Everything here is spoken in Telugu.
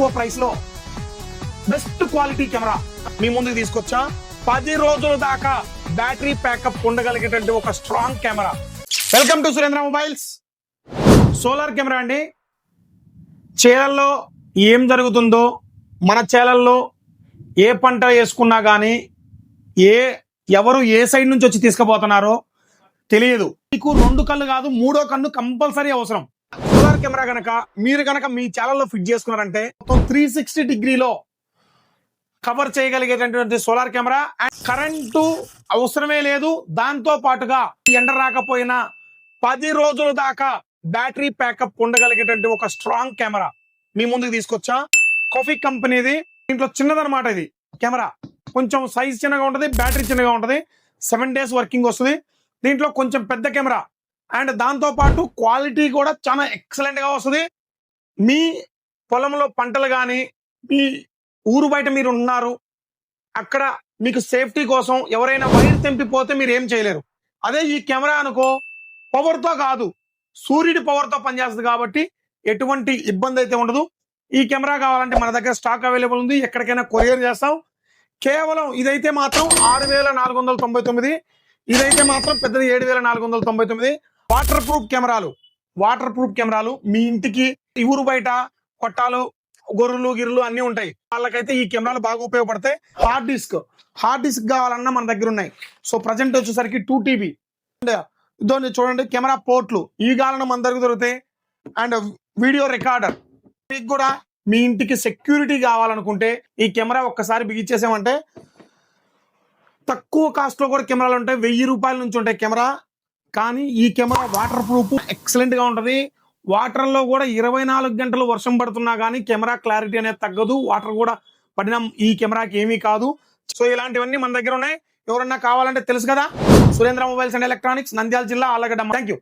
తక్కువ ప్రైస్లో బెస్ట్ క్వాలిటీ కెమెరా మీ ముందుకు తీసుకొచ్చా. పది రోజుల దాకా బ్యాటరీ ప్యాకప్ ఉండగలిగేటువంటి ఒక strong camera welcome to Surendra mobiles solar camera అండి. చేలల్లో ఏం జరుగుతుందో మన చేలల్లో ఏ పంట వేసుకున్నా కానీ ఏ ఎవరు ఏ సైడ్ నుంచి వచ్చి తీసుకుపోతున్నారో తెలియదు. మీకు రెండు కళ్ళు కాదు మూడో కన్ను కంపల్సరీ అవసరం. సోలార్ కెమెరా కనుక మీరు కనుక మీ ఛానల్లో ఫిట్ చేసుకున్నారంటే మొత్తం త్రీ సిక్స్టీ డిగ్రీలో కవర్ చేయగలిగేటటువంటి సోలార్ కెమెరా అండ్ కరెంటు అవసరమే లేదు. దాంతో పాటుగా ఎండ రాకపోయినా పది రోజుల దాకా బ్యాటరీ ప్యాకప్ ఉండగలిగేటువంటి ఒక స్ట్రాంగ్ కెమెరా మీ ముందుకు తీసుకొచ్చా. కాఫీ కంపెనీది దీంట్లో చిన్నదనమాట ఇది. కెమెరా కొంచెం సైజ్ చిన్నగా ఉంటుంది బ్యాటరీ చిన్నగా ఉంటుంది. సెవెన్ డేస్ వర్కింగ్ వస్తుంది. దీంట్లో కొంచెం పెద్ద కెమెరా అండ్ దాంతో పాటు క్వాలిటీ కూడా చాలా ఎక్సలెంట్గా వస్తుంది. మీ పొలంలో పంటలు కానీ మీ ఊరు బయట మీరు ఉన్నారు అక్కడ మీకు సేఫ్టీ కోసం ఎవరైనా వైర్ తెంపిపోతే మీరు ఏం చేయలేరు. అదే ఈ కెమెరా అనుకో పవర్తో కాదు సూర్యుడి పవర్తో పనిచేస్తుంది కాబట్టి ఎటువంటి ఇబ్బంది అయితే ఉండదు. ఈ కెమెరా కావాలంటే మన దగ్గర స్టాక్ అవైలబుల్ ఉంది ఎక్కడికైనా కొరియర్ చేస్తాం. కేవలం ఇదైతే మాత్రం ఆరు వేల నాలుగు వందల తొంభై తొమ్మిది ఇదైతే మాత్రం పెద్దది ఏడు వేల నాలుగు వందల తొంభై తొమ్మిది. వాటర్ ప్రూఫ్ కెమెరాలు వాటర్ ప్రూఫ్ కెమెరాలు మీ ఇంటికి ఊరు బయట కొట్టాలు గొర్రెలు గిర్రెలు అన్ని ఉంటాయి. వాళ్ళకైతే ఈ కెమెరాలు బాగా ఉపయోగపడతాయి. హార్డ్ డిస్క్ హార్డ్ డిస్క్ కావాలన్నా మన దగ్గర ఉన్నాయి. సో ప్రజెంట్ వచ్చేసరికి టూ టీబీ ఇదో చూడండి కెమెరా పోర్ట్లు. ఈ గాలను మన దగ్గర దొరుకుతాయి. అండ్ వీడియో రికార్డర్ మీకు కూడా మీ ఇంటికి సెక్యూరిటీ కావాలనుకుంటే ఈ కెమెరా ఒక్కసారి బిగించేసామంటే తక్కువ కాస్ట్లో కూడా కెమెరాలు ఉంటాయి. వెయ్యి రూపాయల నుంచి ఉంటాయి కెమెరా. కానీ ఈ కెమెరా వాటర్ ప్రూఫ్ ఎక్సలెంట్గా ఉంటది. వాటర్లో కూడా ఇరవై నాలుగు గంటలు వర్షం పడుతున్నా కానీ కెమెరా క్లారిటీ అనేది తగ్గదు. వాటర్ కూడా పడిన ఈ కెమెరాకి ఏమీ కాదు. సో ఇలాంటివన్నీ మన దగ్గర ఉన్నాయి. ఎవరన్నా కావాలంటే తెలుసు కదా? Surendra mobiles and electronics Nandyal జిల్లా ఆలగడ్డ థ్యాంక్ యూ